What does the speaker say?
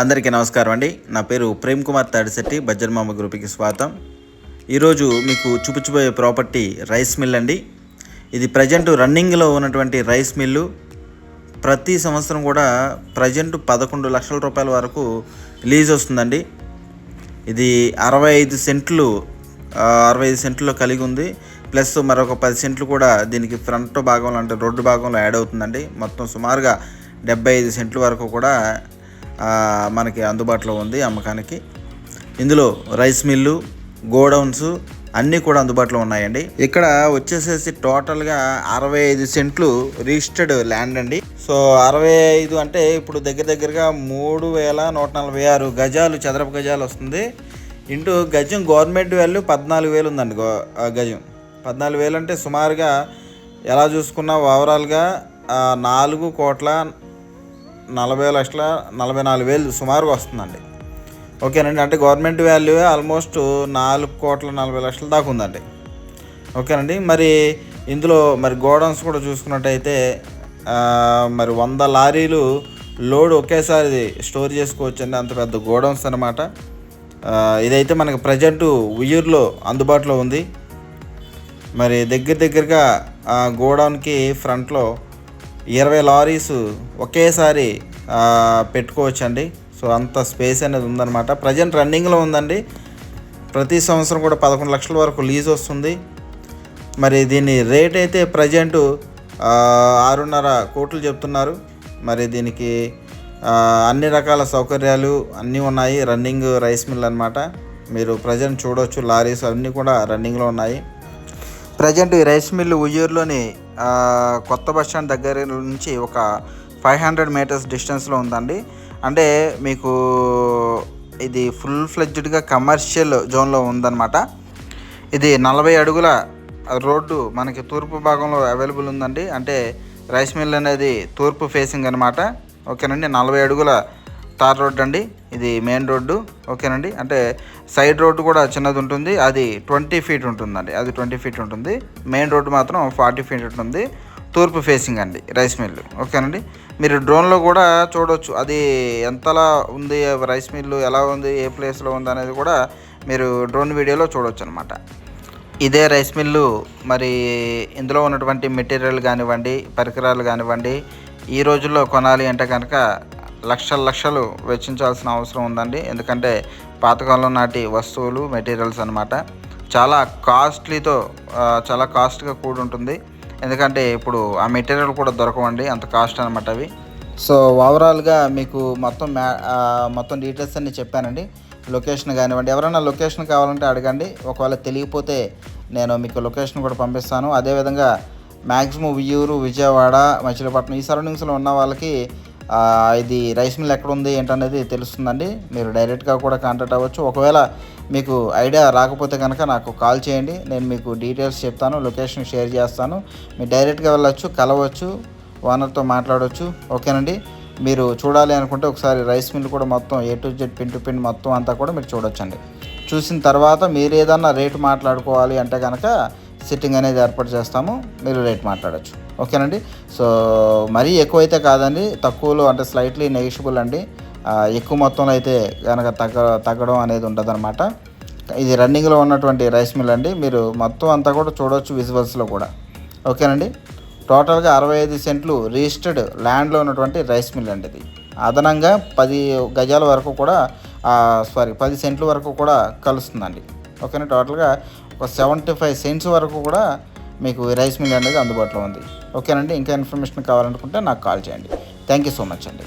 అందరికీ నమస్కారం అండి. నా పేరు ప్రేమ్ కుమార్ తాడిశెట్టి బజ్జన్మామ గ్రూప్కి స్వాగతం. ఈరోజు మీకు చూపించబోయే ప్రాపర్టీ రైస్ మిల్ అండి. ఇది ప్రజెంట్ రన్నింగ్లో ఉన్నటువంటి రైస్ మిల్లు. ప్రతి సంవత్సరం కూడా ప్రజెంట్ పదకొండు లక్షల రూపాయల వరకు లీజ్ వస్తుందండి. ఇది అరవై ఐదు సెంట్లు అరవై ఐదు సెంట్లో కలిగి ఉంది. ప్లస్ మరొక పది సెంట్లు కూడా దీనికి ఫ్రంట్ భాగంలో అంటే రోడ్డు భాగంలో యాడ్ అవుతుందండి. మొత్తం సుమారుగా డెబ్బై ఐదు సెంట్ల వరకు కూడా మనకి అందుబాటులో ఉంది అమ్మకానికి. ఇందులో రైస్ మిల్లు గోడౌన్స్ అన్నీ కూడా అందుబాటులో ఉన్నాయండి. ఇక్కడ వచ్చేసేసి టోటల్గా అరవై ఐదు సెంట్లు రిజిస్టర్డ్ ల్యాండ్ అండి. సో అరవై ఐదు అంటే ఇప్పుడు దగ్గర దగ్గరగా మూడు వేల నూట నలభై ఆరు గజాలు చదరపు గజాలు వస్తుంది. ఇంటూ గజం గవర్నమెంట్ వాల్యూ పద్నాలుగు వేలు ఉందండి గో గజం. పద్నాలుగు వేలు అంటే సుమారుగా ఎలా చూసుకున్నా ఓవరాల్గా నాలుగు కోట్ల నలభై లక్షల నలభై నాలుగు వేలు సుమారుగా వస్తుందండి. ఓకేనండి అంటే గవర్నమెంట్ వాల్యూ ఆల్మోస్ట్ నాలుగు కోట్ల నలభై లక్షల దాకా ఉందండి. ఓకేనండి మరి ఇందులో మరి గోడౌన్స్ కూడా చూసుకున్నట్టయితే మరి వంద లారీలు లోడ్ ఒకేసారి స్టోర్ చేసుకోవచ్చండి అంత పెద్ద గోడౌన్స్ అనమాట ఇదైతే మనకు ప్రజెంట్ ఉయ్యూరులో అందుబాటులో ఉంది. మరి దగ్గర దగ్గరగా గోడౌన్కి ఫ్రంట్లో ఇరవై లారీస్ ఒకేసారి పెట్టుకోవచ్చండి. సో అంత స్పేస్ అనేది ఉందన్నమాట. ప్రజెంట్ రన్నింగ్లో ఉందండి. ప్రతి సంవత్సరం కూడా పదకొండు లక్షల వరకు లీజ్ వస్తుంది. మరి దీని రేట్ అయితే ప్రజెంటు ఆరున్నర కోట్లు చెప్తున్నారు. మరి దీనికి అన్ని రకాల సౌకర్యాలు అన్నీ ఉన్నాయి. రన్నింగ్ రైస్ మిల్ అనమాట మీరు ప్రజెంట్ చూడవచ్చు లారీస్ అన్నీ కూడా రన్నింగ్లో ఉన్నాయి. ప్రజెంట్ ఈ రైస్ మిల్లు ఉయ్యూరులోని కొత్త బస్ స్టాండ్ దగ్గర నుంచి ఒక ఫైవ్ హండ్రెడ్ మీటర్స్ డిస్టెన్స్లో ఉందండి. అంటే మీకు ఇది ఫుల్ ఫ్లెడ్జ్డ్గా కమర్షియల్ జోన్లో ఉందన్నమాట. ఇది నలభై అడుగుల రోడ్డు మనకి తూర్పు భాగంలో అవైలబుల్ ఉందండి. అంటే రైస్ మిల్ అనేది తూర్పు ఫేసింగ్ అనమాట ఓకేనండి నలభై అడుగుల తార్ రోడ్ అండి. ఇది మెయిన్ రోడ్డు. ఓకేనండి? అంటే సైడ్ రోడ్డు కూడా చిన్నది ఉంటుంది. అది ట్వంటీ ఫీట్ ఉంటుందండి. అది ట్వంటీ ఫీట్ ఉంటుంది. మెయిన్ రోడ్డు మాత్రం ఫార్టీ ఫీట్ ఉంటుంది. తూర్పు ఫేసింగ్ అండి. Rice mill. ఓకేనండి? మీరు డ్రోన్లో కూడా చూడవచ్చు అది ఎంతలా ఉంది రైస్ మిల్లు ఎలా ఉంది ఏ ప్లేస్లో ఉంది అనేది కూడా మీరు డ్రోన్ వీడియోలో చూడవచ్చు అనమాట ఇదే రైస్ మిల్లు. మరి ఇందులో ఉన్నటువంటి మెటీరియల్ కానివ్వండి పరికరాలు కానివ్వండి ఈ రోజుల్లో కొనాలి అంటే కనుక లక్షల లక్షలు వెచ్చించాల్సిన అవసరం ఉందండి. ఎందుకంటే పాతకాలం నాటి వస్తువులు మెటీరియల్స్ అనమాట చాలా కాస్ట్లీతో చాలా కాస్ట్గా కూడి ఉంటుంది ఎందుకంటే ఇప్పుడు ఆ మెటీరియల్ కూడా దొరకవండి అంత కాస్ట్ అనమాట అవి. సో ఓవరాల్గా మీకు మొత్తం మ్యా మొత్తం డీటెయిల్స్ అన్ని చెప్పానండి. లొకేషన్ కానివ్వండి ఎవరైనా లొకేషన్ కావాలంటే అడగండి. ఒకవేళ తెలియకపోతే నేను మీకు లొకేషన్ కూడా పంపిస్తాను. అదేవిధంగా మ్యాక్సిమం ఉయ్యూరు విజయవాడ మచిలీపట్నం ఈ సరౌండింగ్స్లో ఉన్న వాళ్ళకి ఇది రైస్ మిల్ ఎక్కడ ఉంది ఏంటనేది తెలుస్తుందండి. మీరు డైరెక్ట్గా కూడా కాంటాక్ట్ అవ్వచ్చు. ఒకవేళ మీకు ఐడియా రాకపోతే కనుక నాకు కాల్ చేయండి. నేను మీకు డీటెయిల్స్ చెప్తాను లొకేషన్ షేర్ చేస్తాను. మీరు డైరెక్ట్గా వెళ్ళొచ్చు కలవచ్చు ఓనర్తో మాట్లాడవచ్చు ఓకేనండి? మీరు చూడాలి అనుకుంటే ఒకసారి రైస్ మిల్ కూడా మొత్తం A to Z pin to pin మొత్తం అంతా కూడా మీరు చూడొచ్చండి. చూసిన తర్వాత మీరు ఏదన్నా రేటు మాట్లాడుకోవాలి అంటే కనుక సిట్టింగ్ అనేది ఏర్పాటు చేస్తాము. మీరు రేట్ మాట్లాడచ్చు. ఓకేనండి? సో మరీ ఎక్కువైతే కాదండి తక్కువలో అంటే స్లైట్లీ నెగిషిబుల్ అండి. ఎక్కువ మొత్తంలో అయితే కనుక తగ్గ తగ్గడం అనేది ఉండదన్నమాట. ఇది రన్నింగ్లో ఉన్నటువంటి రైస్ మిల్ అండి. మీరు మొత్తం అంతా కూడా చూడవచ్చు విజువల్స్లో కూడా. ఓకేనండి? టోటల్గా అరవై ఐదు సెంట్లు రిజిస్టర్డ్ ల్యాండ్లో ఉన్నటువంటి రైస్ మిల్ అండి ఇది. అదనంగా పది గజాల వరకు కూడా సారీ పది సెంట్ల వరకు కూడా కలుస్తుందండి. ఓకేనా? టోటల్గా ఒక సెవెంటీ ఫైవ్ సెంట్స్ వరకు కూడా మీకు రైస్ మిల్ అనేది అందుబాటులో ఉంది. ఓకేనండి ఇంకా ఇన్ఫర్మేషన్ కావాలనుకుంటే నాకు కాల్ చేయండి. థ్యాంక్ యూ సో మచ్ అండి.